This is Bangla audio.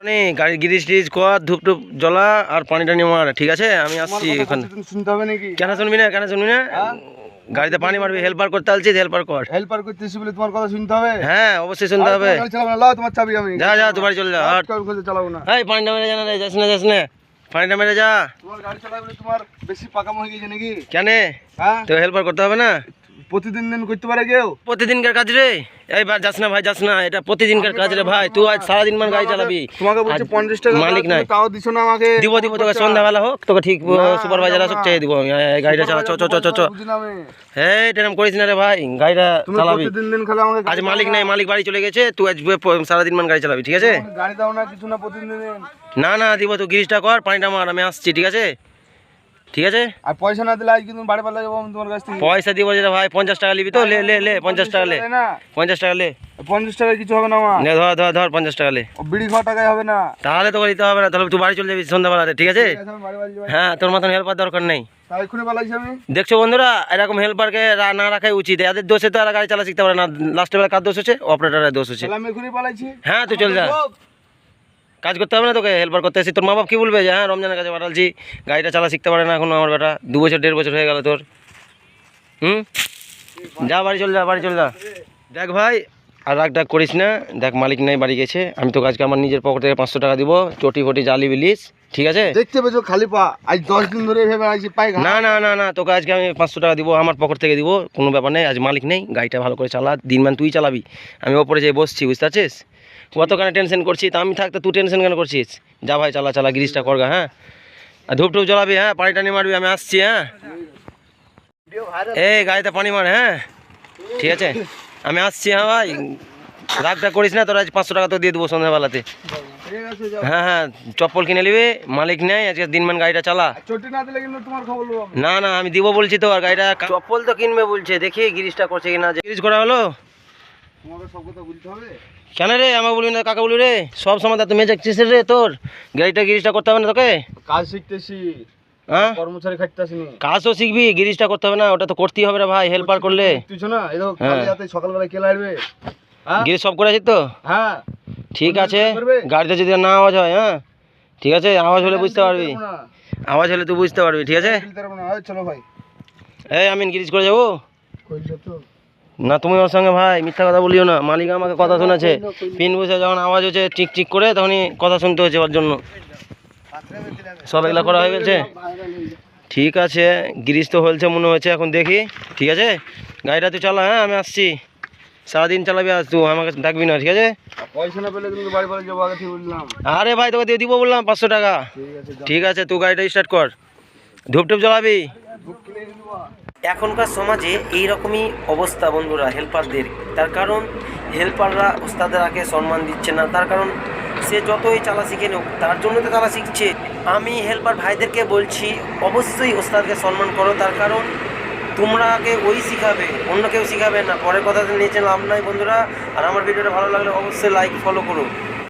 মানে গাড়ি গিরিজ টিরিজ কর ধূপ টুপ জ্বলা আর পানি টানি মার। ঠিক আছে? আমি আসছি এখানে। শুনতে হবে নাকি? কেন শুনবি না? কেন শুনবি না? হ্যাঁ? গাড়িতে পানি মারবি হেল্পার করতে আলছিস হেল্পার কর। হেল্পার করতেছি বলে তোমার কথা শুনতে হবে? হ্যাঁ অবশ্যই শুনতে হবে। লাও তোমার চাবি আমি। যা যা তোমার চলে যা আজকাল খুলতে চালাবো না। এই পানিটা মেরে যা না রে যাস না যাস না। পানিটা মেরে যা। তোমার গাড়ি চালাবে বলে তোমার বেশি পাকাম হয়ে গেছে নাকি? কেন? হ্যাঁ? তো হেল্পার করতে হবে না? প্রতিদিন দিন করতে পারে কেউ? প্রতিদিনকার কাজ রে? এই ভাই যাস না ভাই যাস না। এটা প্রতিদিনকার কাজ রে ভাই। তুই আজ সারাদিন মান গাড়ি চালাবি। তোমাকে বলছে পঞ্চাশ টাকা মালিক নাই। তাও দিছো না আমাকে। দিব দিব তোকে সন্ধ্যাবেলা হোক তোকে ঠিক সুপারভাইজার আসুক চেয়ে দিব আমি। এই গাড়িটা চালা চ চ চ চ চ। বুঝি না আমি। এই এরকম করিস না রে ভাই। গাড়িটা চালাবি। প্রতিদিন দিন খালি আমাকে আজ মালিক নাই মালিক বাড়ি চলে গেছে তুই আজ সারাদিন মান গাড়ি চালাবি ঠিক আছে? গাড়ি দাও না কিছু না প্রতিদিন দিন। না না দিব তো গিরিশটা কর পানিটা মার আমি আসছি ঠিক আছে? ঠিক আছে? আর পয়সা না দিলে আজ কিন্তু বাড়ি পাল্লা যাব আমি তোমার কাছ থেকে। পয়সা দিব যেটা ভাই পঞ্চাশ টাকা নিবি তো? লে লে লে পঞ্চাশ টাকা লে। পঞ্চাশ টাকা লে। পঞ্চাশ টাকা কিছু হবে না আমার। ধর ধর ধর পঞ্চাশ টাকা লে। বিড়ি খাওয়া টাকায় হবে না। তাহলে তোকে দিতে হবে না তাহলে তুই বাড়ি চলে যাবি সন্ধ্যাবেলাতে ঠিক আছে। হ্যাঁ তোর মতন হেল্পার দরকার নেই। দেখছ বন্ধুরা এরকম হেল্পারকে না রাখাই উচিত। এদের দোষে তো আর গাড়ি চালা শিখতে পারে না। লাস্টের বেলা কার দোষ হচ্ছে? অপারেটারের দোষ হচ্ছে। হ্যাঁ তুই চলে যা। কাজ করতে হবে না তোকে হেল্পার করতে আসি তোর মা বাপ কি বলবে? যে হ্যাঁ রমজানের কাছে পাঠালছি গাড়িটা চালা শিখতে পারে না এখন আমার বেটা। দু বছর দেড় বছর হয়ে গেল তোর। হুম? যা বাড়ি চল যা বাড়ি চল যা। দেখ ভাই আর রাগ ডাক করিস না। দেখ মালিক নাই বাড়ি গেছে। আমি তো আজকে আমার নিজের পকেট থেকে পাঁচশো টাকা দিব। চটি ফটি জালি বিলিস ঠিক আছে? দেখতে পেয়েছ খালি পা। আজ দশ দিন ধরে ভেবে আছি পাই না না না না তোকে আজকে আমি পাঁচশো টাকা দিব আমার পকেট থেকে দিব কোনো ব্যাপার নেই। আজ মালিক নেই গাড়িটা ভালো করে চালা দিনমান তুই চালাবি। আমি ওপরে যেয়ে বসছি বুঝতে পারছিস? কতখানে টেনশন করছি তা আমি থাকতে তুই টেনশন কেন করছিস? যা ভাই চালা চালা গিরিজটা করগা হ্যাঁ? আর ধূপ টুপ জ্বলাবি হ্যাঁ? পানি টানি মারবি আমি আসছি হ্যাঁ? এই গাড়িতে পানি মার হ্যাঁ? ঠিক আছে? আমি আসছি হ্যাঁ ভাই। রাগটা করিস না তোর আজ পাঁচশো টাকা তো দিয়ে দেবো সন্ধ্যাবেলাতে। হ্যাঁ হ্যাঁ চপ্পল কিনে নিবি মালিক নেই আজকে দিনমান গাড়িটা চালা। না। না। না আমি দিব বলছি তো আর গাড়িটা চপ্পল তো কিনবে বলছে দেখি গিরিজটা করছে কিনা গিরিজ করা হলো? তোমাকে সব কথা বুঝতে হবে? কেন রে? আমাকে বলবি না কাকা বলবি রে? সব সময় তো মেয়ে দেখছিস রে তোর? গাড়িটা গিরিজটা করতে হবে না তোকে? কাজ শিখতেছি। হ্যাঁ? কর্মচারী কাজও শিখবি গিরিজটা করতে হবে না ওটা তো করতেই হবে রে ভাই হেল্পার করলে। তুইছো না এই দেখো হ্যাঁ। কাল রাতে সকালবেলা কে লাগবে। হ্যাঁ? গিরিজ সব করে আছিস তো? হ্যাঁ। ঠিক আছে? গাড়িতে যদি না আওয়াজ হয় হ্যাঁ? ঠিক আছে আওয়াজ হলে বুঝতে পারবি। আওয়াজ হলে তুই বুঝতে পারবি ঠিক আছে? এই চলো ভাই। এই আমি গিরিজ করে যাব। তো না তুমি ওর সঙ্গে ভাই মিথ্যা কথা বলিও না। মালিক আমাকে কথা শোনাছে। পিন বসে যখন আওয়াজ হচ্ছে টিক টিক করে তখনই কথা শুনতে হচ্ছে ওর জন্য। সব এগুলা করা হয়ে গেছে? ঠিক আছে গিরিজ তো হয়েছে মনে হচ্ছে এখন দেখি। ঠিক আছে? গাড়িটা তুই চালা হ্যাঁ আমি আসছি। সারাদিন চালাবি আজ তুই আমাকে ডাকবি না ঠিক আছে? পয়সা না পেলে কিন্তু বাড়ি বাড়ি যাব আগে বললাম। আরে ভাই তোকে দিয়ে দিব বললাম পাঁচশো টাকা। ঠিক আছে তুই গাড়িটা স্টার্ট কর। ধূপ টুপ জ্বালাবি দিবো। এখনকার সমাজে এই রকমই অবস্থা বন্ধুরা হেল্পারদের তার কারণ হেল্পাররা ওস্তাদের আগে সম্মান দিচ্ছে না। তার কারণ সে যতই চালা শিখে নেক তার জন্য তো চালা শিখছে। আমি হেল্পার ভাইদেরকে বলছি, অবশ্যই ওস্তাদকে সম্মান করো। তার কারণ তোমরা আগে ওই শিখাবে, অন্য কেউ শিখাবে না। পরের কথাতে নিচে লাভ নাই বন্ধুরা। আর আমার ভিডিওটা ভালো লাগলে অবশ্যই লাইক ফলো করো।